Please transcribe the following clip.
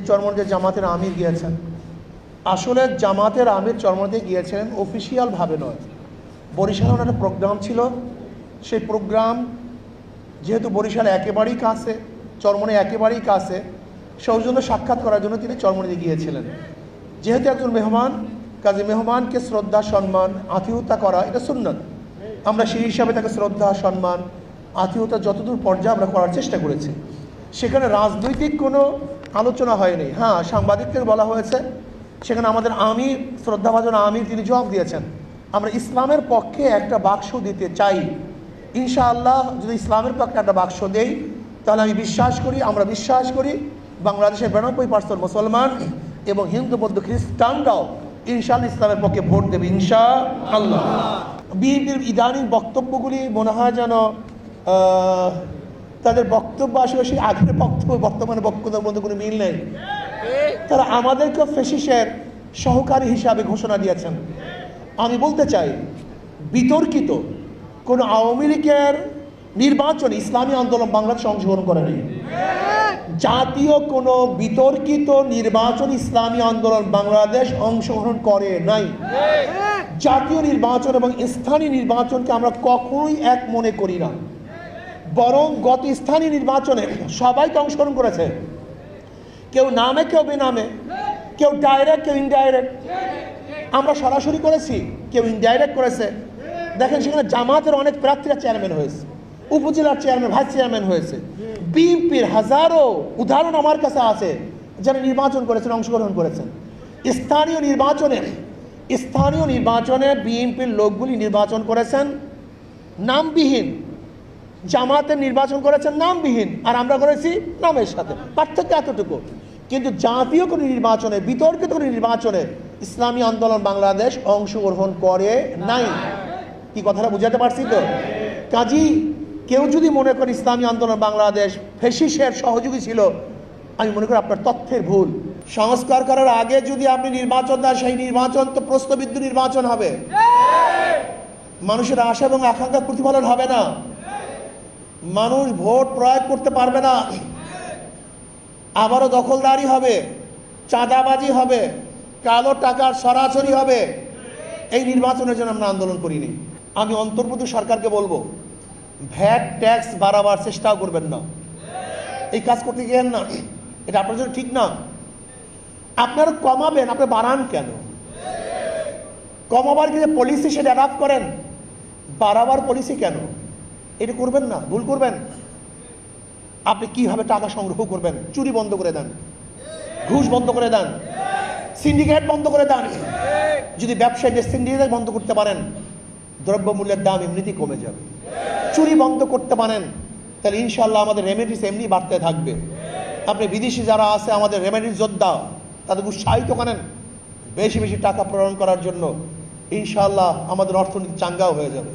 চরমনে জামাতের আমির গিয়েছেন। আসলে জামাতের আমির চরমনে গিয়েছিলেন অফিসিয়ালভাবে নয়। বরিশালে ওনার একটা প্রোগ্রাম ছিল। সেই প্রোগ্রাম যেহেতু বরিশাল একেবারেই কাছে চরমনে একেবারেই কাছে, সৌজন্য সাক্ষাৎ করার জন্য তিনি চরমনিতে গিয়েছিলেন। যেহেতু একজন মেহমান, কাজে মেহমানকে শ্রদ্ধা, সম্মান, আতিথ্যতা করা এটা সুন্নত। আমরা সেই হিসাবে তাকে শ্রদ্ধা, সম্মান, আতিথ্যতা যতদূর পর্যায়ে আমরা করার চেষ্টা করেছি। সেখানে রাজনৈতিক কোনো আলোচনা হয়নি। হ্যাঁ সাংবাদিকদের বলা হয়েছে, সেখানে আমাদের আমির, শ্রদ্ধাভাজন আমির তিনি জবাব দিয়েছেন, আমরা ইসলামের পক্ষে একটা বাক্স দিতে চাই। ইনশাআল্লাহ যদি ইসলামের পক্ষে একটা বাক্স দেই, তাহলে আমি বিশ্বাস করি, আমরা বিশ্বাস করি, বাংলাদেশের বিরানব্বই পার্সেন্ট মুসলমান এবং হিন্দু, বৌদ্ধ, খ্রিস্টানরাও ইনশাআল্লাহ ইসলামের পক্ষে ভোট দেবে ইনশা আল্লাহ বিএনপির ইদানিং বক্তব্যগুলি মনে হয় যেন তাদের বক্তব্য আসলে সেই আগের বক্তব্য, বর্তমানে বক্তব্যের মধ্যে কোনো মিল নেই। তারা আমাদেরকে ফেসিসের সহকারী হিসাবে ঘোষণা দিয়েছেন। আমি বলতে চাই, বিতর্কিত কোনো আওয়ামী লীগের নির্বাচনে ইসলামী আন্দোলন বাংলাদেশে অংশগ্রহণ করেনি। জাতীয় কোনো বিতর্কিত নির্বাচন ইসলামী আন্দোলন বাংলাদেশ অংশগ্রহণ করে নাই। জাতীয় নির্বাচন এবং স্থানীয় নির্বাচনকে আমরা কখনোই এক মনে করি না। বরং গত স্থানীয় নির্বাচনে সবাইকে অংশগ্রহণ করেছে। কেউ নামে, কেউ বেনামে, কেউ ডাইরেক্ট কেউ ইনডাইরেক্ট আমরা সরাসরি করেছি, কেউ ইনডাইরেক্ট করেছে। দেখেন, সেখানে জামাতের অনেক প্রার্থীরা চেয়ারম্যান হয়েছে, উপজেলার চেয়ারম্যান ভাইস চেয়ারম্যান হয়েছে। বিএনপির হাজারো উদাহরণ আমার কাছে আছে যারা নির্বাচন করেছেন, অংশগ্রহণ করেছেন। স্থানীয় নির্বাচনে স্থানীয় নির্বাচনে বিএনপির লোকগুলি নির্বাচন করেছেন। নামবিহীন জামাতের নির্বাচন করেছেন নামবিহীন, আর আমরা করেছি নামের সাথে। পার্থক্য এতটুকু। কিন্তু জাতীয় কোনো নির্বাচনে, বিতর্কিত কোনো নির্বাচনে ইসলামী আন্দোলন বাংলাদেশ অংশগ্রহণ করে নাই। কি কথাটা বুঝাতে পারছি তো? কাজী, কেউ যদি মনে করে ইসলামী আন্দোলন বাংলাদেশ ফেসিসের সহযোগী ছিল, আমি মনে করি আপনার তথ্যের ভুল। সংস্কার করার আগে যদি আপনি নির্বাচন দেন, সেই নির্বাচন তো প্রশ্নবিদ্ধ নির্বাচন হবে। মানুষের আশা এবং আকাঙ্ক্ষার প্রতিফলন হবে না। মানুষ ভোট প্রয়োগ করতে পারবে না। আবারও দখলদারি হবে, চাঁদাবাজি হবে, কালো টাকার সরাসরি হবে। এই নির্বাচনের জন্য আমরা আন্দোলন করিনি। আমি অন্তর্বর্তী সরকারকে বলব, ভ্যাট, ট্যাক্স বাড়াবার চেষ্টাও করবেন না। এই কাজ করতে গিয়েন না, এটা আপনার জন্য ঠিক না। আপনারা কমাবেন, আপনি বাড়ান কেন? কমাবার যে পলিসি সেটা অ্যাডাপ্ট করেন, বাড়াবার পলিসি কেন? এটা করবেন না, ভুল করবেন। আপনি কীভাবে টাকা সংগ্রহ করবেন? চুরি বন্ধ করে দেন। ঘুষ বন্ধ করে দেন। সিন্ডিকেট বন্ধ করে দেন। যদি ব্যবসায়ীদের সিন্ডিকেট বন্ধ করতে পারেন, দ্রব্যমূল্যের দাম এমনিতেই কমে যাবে। চুরি বন্ধ করতে পারেন, তাহলে ইনশাল্লাহ আমাদের রেমেডিস এমনি বাড়তে থাকবে। আপনি বিদেশি যারা আছে, আমাদের রেমেডিস যোদ্ধা, তাদের উৎসাহিত করেন বেশি বেশি টাকা প্রেরণ করার জন্য ইনশাল্লাহ আমাদের অর্থনীতি চাঙ্গাও হয়ে যাবে।